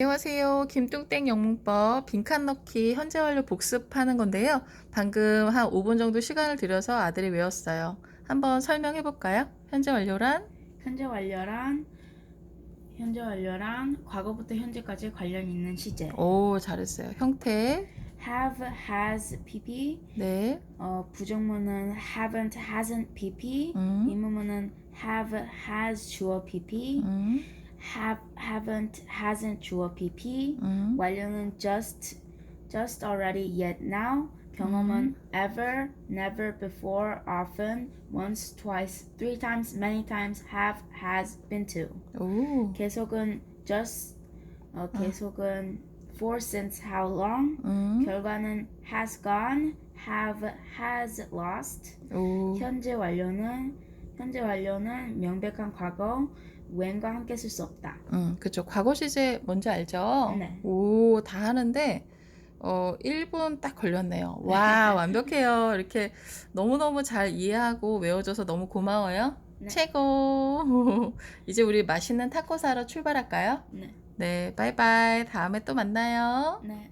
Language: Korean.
안녕하세요. 김뚱땡 영문법 빈칸 넣기 현재 완료 복습하는 건데요. 방금 한 5분 정도 시간을 들여서 아들이 외웠어요. 한번 설명해 볼까요? 현재 완료란 현재 완료란 현재 완료란 과거부터 현재까지 관련 있는 시제. 오, 잘했어요. 형태. have, has, pp. 네. 어, 부정문은 haven't, hasn't, pp. 음. 의문문은 have, has, 주어 pp. 음. have, haven't, hasn't, 주어 pp. 음. 완료는 just, just already, yet now. 경험은 ever, never, before, often, once, twice, three times, many times, have, has, been to. 오. 계속은 just, 어, 계속은 for, since, how long. 음. 결과는 has gone, have, has lost. 오. 현재 완료는 현재 완료는 명백한 과거, when과 함께 쓸 수 없다. 음, 그쵸. 과거 시제 뭔지 알죠? 네. 오, 다 하는데, 어, 1분 딱 걸렸네요. 와, 완벽해요. 이렇게 너무너무 잘 이해하고 외워줘서 너무 고마워요. 네. 최고. 이제 우리 맛있는 타코 사러 출발할까요? 네. 네, 바이바이. 다음에 또 만나요. 네.